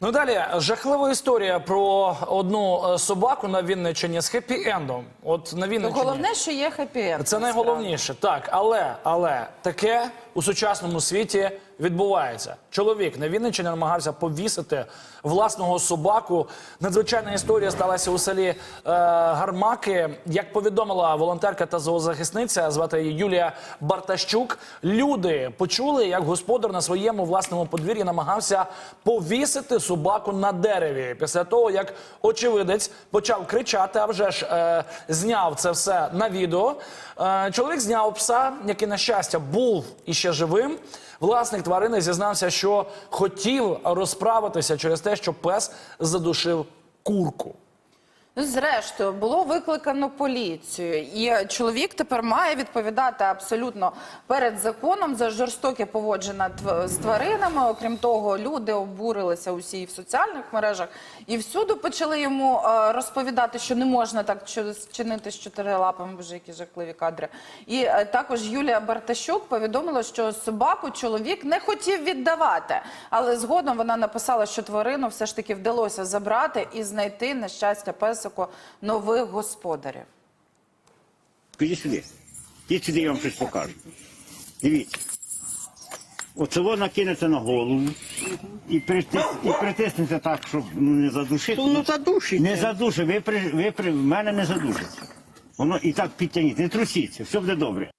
Ну далі жахлива історія про одну е, собаку на Вінниччині з хеппі-ендом. От на Вінниччині. головне, що є хеппі-енд. Це найголовніше, так, але, але таке у сучасному світі відбувається. Чоловік на Вінниччині намагався повісити власного собаку. Надзвичайна історія сталася у селі е, Гармаки. Як повідомила волонтерка та зоозахисниця, звати її Юлія Бартащук. Люди почули, як господар на своєму власному подвір'ї намагався повісити собаку на дереві. Після того, як очевидець почав кричати, а вже ж е, зняв це все на відео. Е, чоловік зняв пса, який, на щастя, був іще живим. Власник тварини зізнався, що хотів розправитися через те, що пес задушив курку. Ну, зрештою, було викликано поліцію, і чоловік тепер має відповідати абсолютно перед законом за жорстоке поводження з тваринами. Окрім того, люди обурилися усі в соціальних мережах, і всюди почали йому е, розповідати, що не можна так чинити з чотирилапами, боже, які жахливі кадри. І е, також Юлія Бартащук повідомила, що собаку чоловік не хотів віддавати, але згодом вона написала, що тварину все ж таки вдалося забрати і знайти на щастя песику нових господарів. Піди сюди. Підіть сюди, я вам щось покажу. Дивіться. Оце воно кинете на голову і, притис, і притиснете так, щоб ну, не задушити. Ну, задушить. Не задушить, ви при, ви при в мене не задушиться. Воно і так підтягніть, не трусіться, все буде добре.